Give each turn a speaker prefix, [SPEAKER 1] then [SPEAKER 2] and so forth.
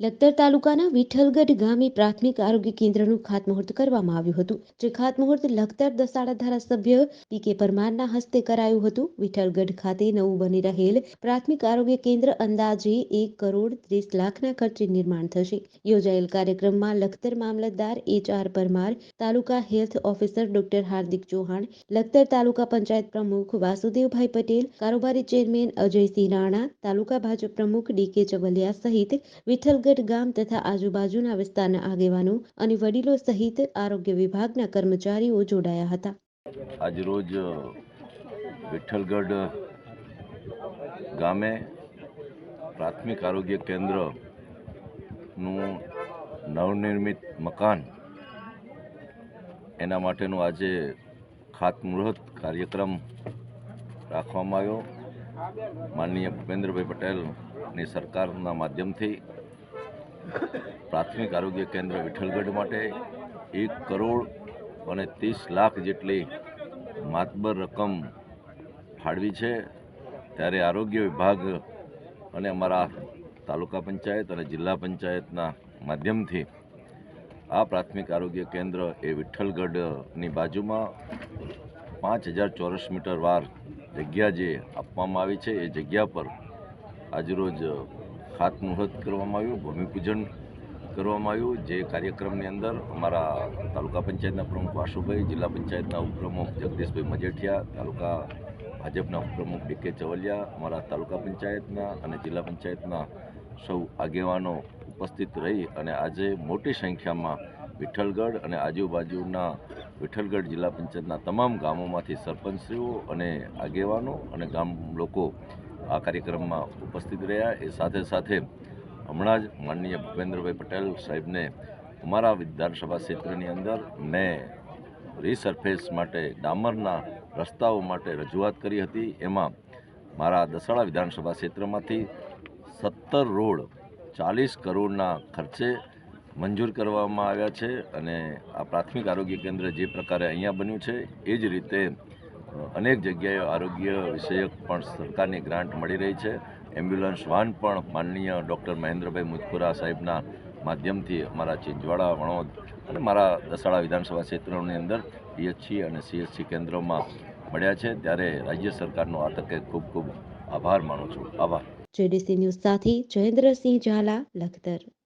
[SPEAKER 1] લખતર તાલુકાના વિઠ્ઠલગઢ ગામે પ્રાથમિક આરોગ્ય કેન્દ્રનું ખાતમુહૂર્ત કરવામાં આવ્યું હતું, જે ખાતમુહૂર્ત લખતર દસાડા ધારાસભ્ય પી કે પરમારના હસ્તે કરાયું હતું. વિઠ્ઠલગઢ ખાતે નવું બની રહેલ પ્રાથમિક આરોગ્ય કેન્દ્ર અંદાજે એક કરોડ ત્રીસ લાખના ખર્ચે નિર્માણ થશે. યોજાયેલ કાર્યક્રમમાં Lakhtar mamlatdar H R Parmar, taluka health officer doctor Hardik Chauhan, Lakhtar taluka panchayat પ્રમુખ વાસુદેવભાઈ પટેલ, કારોબારી ચેરમેન અજયસિંહ રાણા, તાલુકા ભાજપ પ્રમુખ ડી કે ચવલિયા સહિત વિઠ્ઠલગઢ ગામ તથા આજુબાજુના વિસ્તારના આગેવાનો અને વડીલો સહિત આરોગ્ય વિભાગના કર્મચારીઓ જોડાયા હતા.
[SPEAKER 2] આજરોજ વિઠ્ઠલગઢ ગામે પ્રાથમિક આરોગ્ય કેન્દ્રનું નવનિર્મિત મકાન, એના માટેનું આજે ખાતમુહૂર્ત કાર્યક્રમ રાખવામાં આવ્યો. માનનીય ભૂપેન્દ્રભાઈ પટેલની સરકારના માધ્યમથી પ્રાથમિક આરોગ્ય કેન્દ્ર વિઠ્ઠલગઢ માટે એક કરોડ અને ત્રીસ લાખ જેટલી માતબર રકમ ફાળવી છે. ત્યારે આરોગ્ય વિભાગ અને અમારા તાલુકા પંચાયત અને જિલ્લા પંચાયતના માધ્યમથી આ પ્રાથમિક આરોગ્ય કેન્દ્ર એ વિઠ્ઠલગઢની બાજુમાં પાંચ હજાર ચોરસ મીટર વાર જગ્યા જે આપવામાં આવી છે, એ જગ્યા પર આજરોજ ખાતમુહૂર્ત કરવામાં આવ્યું, ભૂમિપૂજન કરવામાં આવ્યું. જે કાર્યક્રમની અંદર અમારા તાલુકા પંચાયતના પ્રમુખ વાસુભાઈ, જિલ્લા પંચાયતના ઉપપ્રમુખ જગદીશભાઈ મજેઠિયા, તાલુકા ભાજપના ઉપપ્રમુખ ડી કે ચવલિયા, અમારા તાલુકા પંચાયતના અને જિલ્લા પંચાયતના સૌ આગેવાનો ઉપસ્થિત રહી અને આજે મોટી સંખ્યામાં વિઠ્ઠલગઢ અને આજુબાજુના વિઠ્ઠલગઢ જિલ્લા પંચાયતના તમામ ગામોમાંથી સરપંચશ્રીઓ અને આગેવાનો અને ગામ લોકો આ કાર્યક્રમમાં ઉપસ્થિત રહ્યા. એ સાથે સાથે હમણાં જ માનનીય ભૂપેન્દ્રભાઈ પટેલ સાહેબને અમારા વિધાનસભા ક્ષેત્રની અંદર મેં રીસરફેસ માટે, ડામરના રસ્તાઓ માટે રજૂઆત કરી હતી. એમાં મારા દસાડા વિધાનસભા ક્ષેત્રમાંથી સત્તર રોડ ચાલીસ કરોડના ખર્ચે મંજૂર કરવામાં આવ્યા છે અને આ પ્રાથમિક આરોગ્ય કેન્દ્ર જે પ્રકારે અહીંયા બન્યું છે, એ જ રીતે અનેક જગ્યાએ આરોગ્ય વિષયક પણ સરકારની ગ્રાન્ટ મળી રહી છે. એમ્બ્યુલન્સ વાન પણ માનનીય ડૉક્ટર મહેન્દ્રભાઈ મુજપુરા સાહેબના માધ્યમથી અમારા ચિંચવાડા વણોદ અને મારા દસાડા વિધાનસભા ક્ષેત્રોની અંદર પીએચસી અને સીએચસી કેન્દ્રોમાં મળ્યા છે. ત્યારે રાજ્ય સરકારનો આ તકે ખૂબ ખૂબ આભાર માનું છું. આભાર.
[SPEAKER 1] જેડીસી ન્યૂઝ સાથે જયેન્દ્રસિંહ ઝાલા, લખતર.